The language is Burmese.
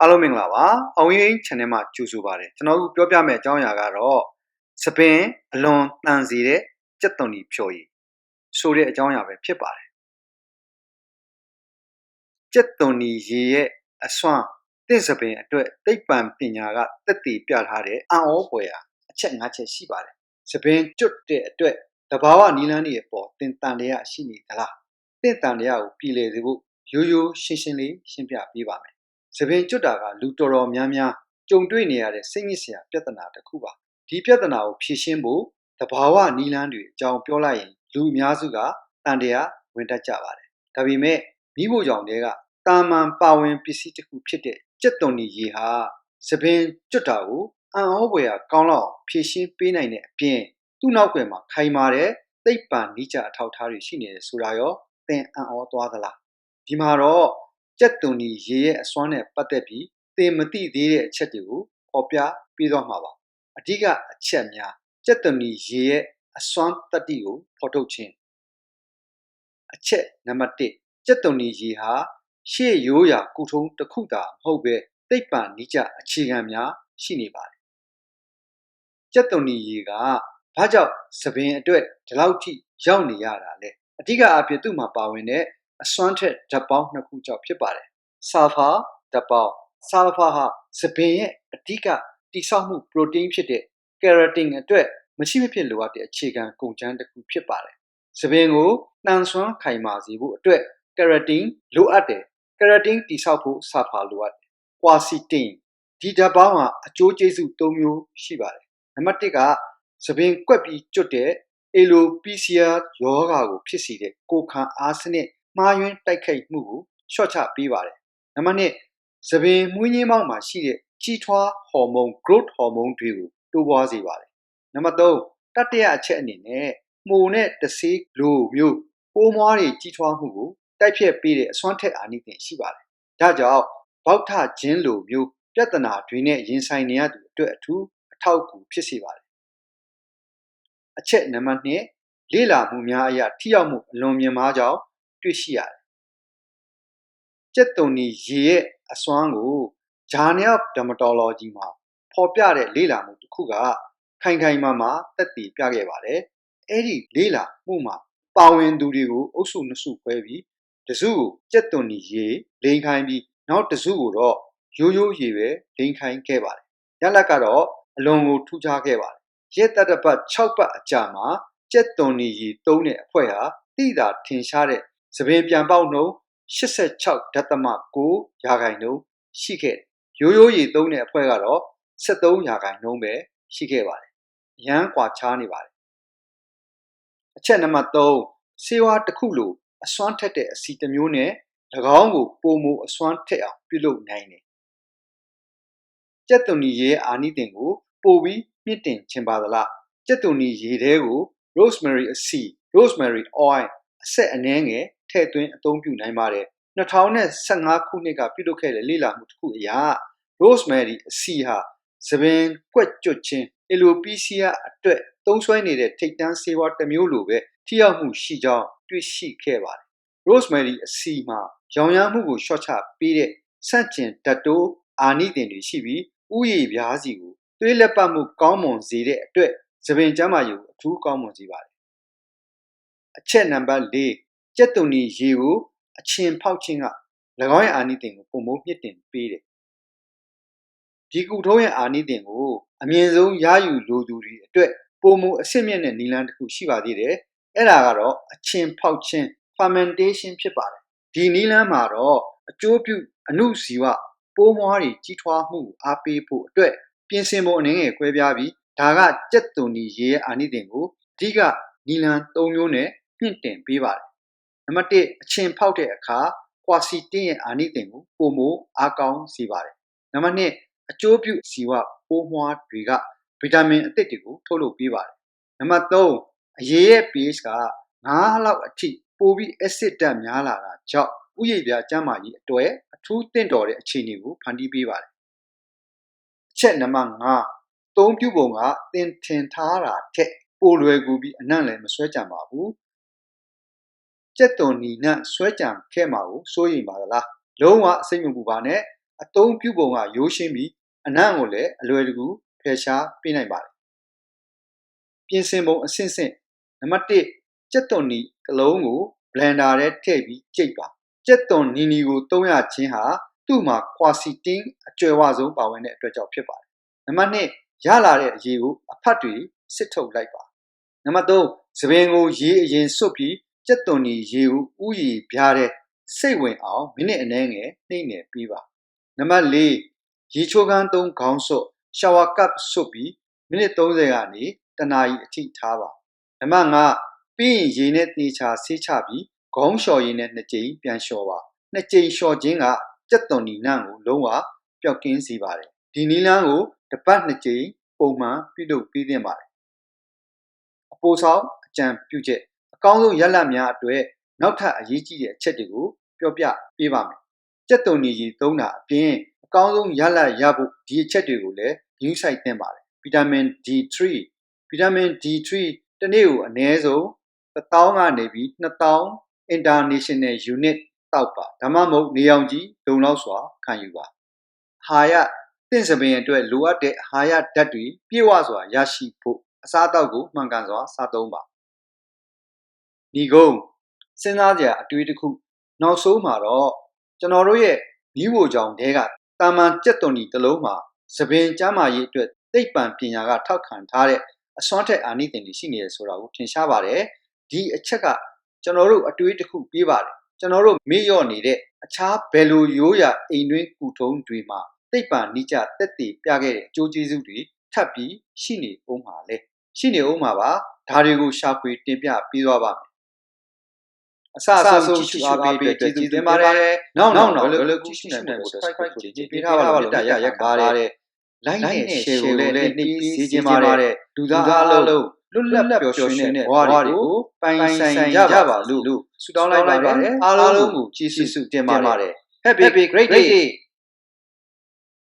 အားလုံးမင်္ဂလာပါအောင်ရင် channel မှာကြိုဆိုပါတယ်ကျွန်တော်တို့ပြောပြမယ့်အကြောင်းအရာကတော့စပင်အလွန်တန်စီတဲ့ကြက်သွန်ဒီဖြော်ရည်ဆိုတဲ့အကြောင်းအရာပဲဖြစ်ပါတယ်ကြက်သွန်ဒီရေရဲ့အစွမ်းတင့်စပင်အတွက်သိပ္ပံပညာကတက်တည်ပြထားတဲ့အံ့ဩဖွယ်ရာအချက်၅ချက်ရှိပါတယ်စပင်ကျွတ်တဲ့အတွက်တဘာဝနီလန်းတွေအပေါ်တင်တန်တရားရှိနေသလားတင့်တန်တရားကိုပြည်လည်စေဖို့ရိုးရိုးရှင်းရှင်းလေးရှင်းပြပေးပါမယ်။ သပင်ကျွတ်တာကလူတော်တော်များများကြုံတွေ့နေရတဲ့စိတ်ညစ်စရာပြဿနာတစ်ခုပါ။ဒီပြဿနာကိုဖြေရှင်းဖို့တဘာဝနီလန်းတွေအကြောင်းပြောလိုက်ရင် လူအများစုကတန်တရားဝင်တတ်ကြပါတယ်။ဒါပေမဲ့မိဖို့ကြောင့်တွေကတာမန်ပါဝင်ပစ္စည်းတစ်ခုဖြစ်တဲ့ကြက်သွန်ဒီရေဟာသပင်ကျွတ်တာကိုအံ့ဩဖွယ်ရာကောင်းလောက်ဖြည့်ရှင်းပေးနိုင်တဲ့အပြင်သူ့နောက်ွယ်မှာခိုင်မာတဲ့သိပ္ပံနိကြအထောက်အထားတွေရှိနေတယ်ဆိုတာရောသင်အံ့ဩသွားသလားဒီမှာတော့ ကြက်သွန်ဒီရေရဲ့အစွမ်းနဲ့ပတ်သက်ပြီးသင်မသိသေးတဲ့အချက်တွေကိုဖော်ပြပေးသွားမှာပါအဓိကအချက်များကြက်သွန်ဒီရေရဲ့အစွမ်းတတ္တိကိုဖော်ထုတ်ခြင်းအချက်နံပါတ်1ကြက်သွန်ဒီရေဟာရှေ့ရိုးရာကုထုံးတစ်ခုသာမဟုတ်ပဲသိပ္ပံနိကြအခြေခံများရှိနေပါတယ်ကြက်သွန်ဒီရေကဘာကြောင့်သပင်အတွက်ဒီလောက်ထိရောက်နေရတာလဲအဓိကအဖြစ်သူ့မှာပါဝင်တဲ့ အစွမ်းထက်ဓာတ်ပေါင်းနှစ်ခုကြောင့်ဖြစ်ပါတယ်။ဆာလ်ဖာဓာတ်ပေါင်းဆာလ်ဖာဟာသပင်ရဲ့အဓိကတိဆောက်မှုပရိုတင်းဖြစ်တဲ့ကယ်ရတင်အတွက်မရှိမဖြစ်လိုအပ်တဲ့အခြေခံကုန်ချမ်းတစ်ခုဖြစ်ပါတယ်။သပင်ကိုနှံစွမ်းခိုင်မာစေဖို့အတွက်ကယ်ရတင်လိုအပ်တယ်။ကယ်ရတင်တိဆောက်ဖို့ဆာလ်ဖာလိုအပ်တယ်။ကွာစီတင်ဒီဓာတ်ပေါင်းဟာအကျိုးကျေးဇူး၃မျိုးရှိပါတယ်။နံပါတ်၁ကသပင်ကွက်ပြီးကျွတ်တဲ့ alopecia ယောဂါကိုဖြစ်စေတဲ့ကိုခံအားစနစ် မှားယွင်းတိုက်ခိုက်မှုကိုလျှော့ချပေးပါတယ်။နံပါတ်2သပင်မွေးငင်းမောက်မှာရှိတဲ့ကြီးထွားဟော်မုန်း growth ဟော်မုန်းတွေကိုတိုးပွားစေပါတယ်။နံပါတ်3တတိယအချက်အနေနဲ့မှုန်နဲ့တဆေးလိုမျိုးပိုးမွားတွေကြီးထွားမှုကိုတိုက်ဖြတ်ပေးတဲ့အစွမ်းထက်အာနိသင်ရှိပါတယ်။ဒါကြောင့်ဘောက်ထဂျင်းလိုမျိုးပြဿနာတွေနဲ့ရင်ဆိုင်နေရသူအတွက်အထူးအထောက်အကူဖြစ်စေပါတယ်။အချက်နံပါတ်2လေ့လာမှုများအရာထိရောက်မှုအလွန်မြင့်မားကြောင်း တွေ့ရှိရတယ်။ကြက်သွန်နီရေရဲ့အစွမ်းကို Journal of Dermatology မှာဖော်ပြတဲ့လေ့လာမှုတစ်ခုကခိုင်ခိုင်မာမာသက်တည်ပြခဲ့ပါတယ်။အဲ့ဒီလေ့လာမှုမှာပါဝင်သူတွေကိုအုပ်စုနှစ်စုခွဲပြီးတစုကိုကြက်သွန်နီရေလိန်ခိုင်းပြီးနောက်တစုကိုတော့ရိုးရိုးရေပဲလိန်ခိုင်းခဲ့ပါတယ်။ရလဒ်ကတော့အလွန်ကိုထူးခြားခဲ့ပါတယ်။ရက်တတပတ်6ပတ်အကြာမှာကြက်သွန်နီရေသုံးတဲ့အဖွဲ့ဟာတိတာထင်ရှားတဲ့ စပယ်ပြန်ပေါက်နှုန်း86.9ရာခိုင်နှုန်းရှိခဲ့ရိုးရိုးရည်သုံးတဲ့အဖွဲ့ကတော့73ရာခိုင်နှုန်းပဲရှိခဲ့ပါတယ်အရန်ကွာခြားနေပါတယ်အချက်နံပါတ်3ဆေးဝါးတစ်ခုလိုအစွမ်းထက်တဲ့အစီတစ်မျိုးနဲ့၎င်းကိုပုံမူအစွမ်းထက်အောင်ပြုလုပ်နိုင်တယ်ကြက်သွန်နီရဲ့အာနိသင်ကိုပို့ပြီးမြင့်တင်ခြင်းပါသလားကြက်သွန်နီရေထဲကို rosemary အဆီ rosemary oil အဆက်အနှဲငယ် ထည့်သွင်းအသုံးပြုနိုင်ပါတယ်2015ခုနှစ်ကပြုလုပ်ခဲ့တဲ့လေ့လာမှုတစ်ခုအရ rosemary အဆီဟာသပင်ကွက်ကျွတ်ခြင်း alopecia အတွက်သုံးစွဲနေတဲ့ထိတ်တန်းဆေးဝါးတစ်မျိုးလိုပဲထိရောက်မှုရှိကြောင်းတွေ့ရှိခဲ့ပါတယ် rosemary အဆီမှာရောင်ရမ်းမှုကိုလျှော့ချပေးတဲ့ဆန့်ကျင်ဓာတ်တိုးအာနိသင်တွေရှိပြီးဥယျာဉ်ပြားစီကိုသွေးလက်ပတ်မှုကောင်းမွန်စေတဲ့အတွက်သပင်ကျန်းမာရေးကိုအထူးကောင်းမွန်စေပါတယ်အချက်နံပါတ်၄ ကြက်သွန်နီရေကိုအချင်ဖောက်ခြင်းက၎င်းရဲ့အာနိသင်ကိုပုံမိုးမြင့်တင်ပေးတယ်ဒီကုထုံးရဲ့အာနိသင်ကိုအမြင့်ဆုံးရယူလိုသူတွေအတွက်ပုံမိုးအဆင့်မြင့်တဲ့နီလန်းတစ်ခုရှိပါသေးတယ်အဲ့ဒါကတော့အချင်ဖောက်ခြင်း fermentation ဖြစ်ပါတယ်ဒီနီလန်းမှာတော့အကျိုးပြုအနုဇီဝပိုးမွားတွေကြီးထွားမှုအားပေးဖို့အတွက်ပြင်ဆင်ပုံအနေငယ်ကွဲပြားပြီးဒါကကြက်သွန်ဒီရေရဲ့အာနိသင်ကိုအဓိကနီလန်၃မျိုးနဲ့မြင့်တင်ပေးပါတယ်။ နံပါတ်၁အချင်းဖောက်တဲ့အခါကွာစီတင်းရဲ့အာနိသင်ကိုပုံမအားကောင်းစေပါတယ်။နံပါတ်2အကျိုးပြုဇီဝပိုးမွှားတွေကဗီတာမင်အသစ်တွေကိုထုတ်လုပ်ပေးပါတယ်။နံပါတ်3အရေးရဲ့ pH က9လောက်အထိပိုပြီး acid ဓာတ်များလာတာကြောင့်ဥယျာဉ်ပြကျန်းမာရေးအတွက်အထူးတင့်တော်တဲ့အခြေအနေကိုဖန်တီးပေးပါတယ်။အချက်နံပါတ်5သုံးပြုပုံကသင်ထင်ထားတာထက်ပိုလွယ်ကူပြီးအနံ့လည်းမဆွဲကြံပါဘူး ကြက်သွန်နီနံ့ဆွဲကြံခဲ့မှာကိုစိုးရိမ်ပါသလားလုံးဝအစိတ်မပူပါနဲ့အသုံးပြုပုံကရိုးရှင်းပြီးအနံ့ကိုလည်းအလွယ်တကူဖယ်ရှားပေးနိုင်ပါတယ်ပြင်ဆင်ပုံအဆင့်ဆင့်နံပါတ်1ကြက်သွန်နီကလုံးကို blender ထဲထည့်ပြီးကြိတ်ပါကြက်သွန်နီနီကိုသုံးရခြင်းဟာသူ့မှာ quercetin အကျွယ်ဝဆုံးပါဝင်တဲ့အတွက်ကြောင့်ဖြစ်ပါတယ်နံပါတ်2ရလာတဲ့အရေကိုအဖတ်တွေစစ်ထုတ်လိုက်ပါနံပါတ်3သပင်ကိုရေအရင်စွတ်ပြီး ကြက်သွန်နီရေကိုဥယီပြားတဲ့စိတ်ဝင်အောင်မိနစ်အနည်းငယ်နှိမ့်နေပြီးပါနံပါတ်4ရေချိုးခန်းသုံးခေါင်းစွပ် shower cup စွပ်ပြီးမိနစ်30ကနေတနာရီအထိထားပါနံပါတ်5ပြီးရင်ရေနဲ့တေချာဆေးချပြီးခေါင်းလျှော်ရည်နဲ့နှစ်ကြိမ်ပြန်လျှော်ပါနှစ်ကြိမ်လျှော်ခြင်းကကြက်သွန်နီနံ့ကိုလုံးဝပျောက်ကင်းစေပါတယ်ဒီနည်းလမ်းကိုတစ်ပတ်နှစ်ကြိမ်ပုံမှန်ပြုလုပ်ပြီးသင့်ပါတယ်အပိုဆောင်အကြံပြုချက် အကောင်းဆုံးရလဒ်များအတွက်နောက်ထပ်အရေးကြီးတဲ့အချက်တွေကိုပြောပြပေးပါမယ်ကြက်သွန်နီကြီးသုံးတာအပြင်အကောင်းဆုံးရလဒ်ရဖို့ဒီအချက်တွေကိုလည်းယူဆိုင်သင့်ပါတယ်ဗီတာမင် D3 ဗီတာမင် D3 တစ်နေ့ကိုအနည်းဆုံး1000ကနေပြီး2000 international unit တောက်ပါဒါမှမဟုတ်နေအောင်ကြီးလုံလောက်စွာခံယူပါဟာရတင့်စပင်အတွက်လိုအပ်တဲ့ဟာရဓာတ်တွေပြည့်ဝစွာရရှိဖို့အစားအသောက်ကိုမှန်ကန်စွာစားသုံးပါ ဒီကုန်းစဉ်းစားကြအတွေ့တစ်ခု နောက်ဆုံးမှာတော့ကျွန်တော်တို့ရဲ့မိဖို့ကြောင့်တဲကတာမန်ကြက်သွန်ဒီတစ်လုံးမှာသပင်ကျမ်းမာရေးအတွက်သိပ္ပံပညာကထောက်ခံထားတဲ့အစွမ်းထက်အာနိသင်တွေရှိနေရဆိုတာကိုထင်ရှားပါတယ်ဒီအချက်ကကျွန်တော်တို့အတွေးတစ်ခုပြေးပါတယ်ကျွန်တော်တို့မေ့လျော့နေတဲ့အခြားဘယ်လိုရိုးရာအိမ်တွင်းကုထုံးတွေမှာသိပ္ပံနိကြတက်တည်ပြခဲ့တဲ့အကျိုးကျေးဇူးတွေထပ်ပြီးရှိနေဦးမှာလေရှိနေဦးမှာပါဒါတွေကိုရှာဖွေတင်ပြပြီးသွားပါမယ် အစအဆုံးကြည့်ရှုအားပေးတဲ့ကျေးဇူးတင်ပါတယ်နောက်နောက်ဘယ်လိုကြည့်ရှုနိုင်ဖို့ subscribe ကိုကြည့်ပေးထားပါလို့တက်ရရက်ပါတယ် like နဲ့ share ကိုလည်းနှိပ်ပြီးစေခြင်းပါတယ်လူသားအလုံးလွတ်လပ်ပျော်ရွှင်တဲ့ဘဝတွေကိုပိုင်ဆိုင်ကြပါလို့ဆုတောင်းလိုက်ပါတယ်အားလုံးကိုကျေးဇူးတင်ပါတယ် Happy great day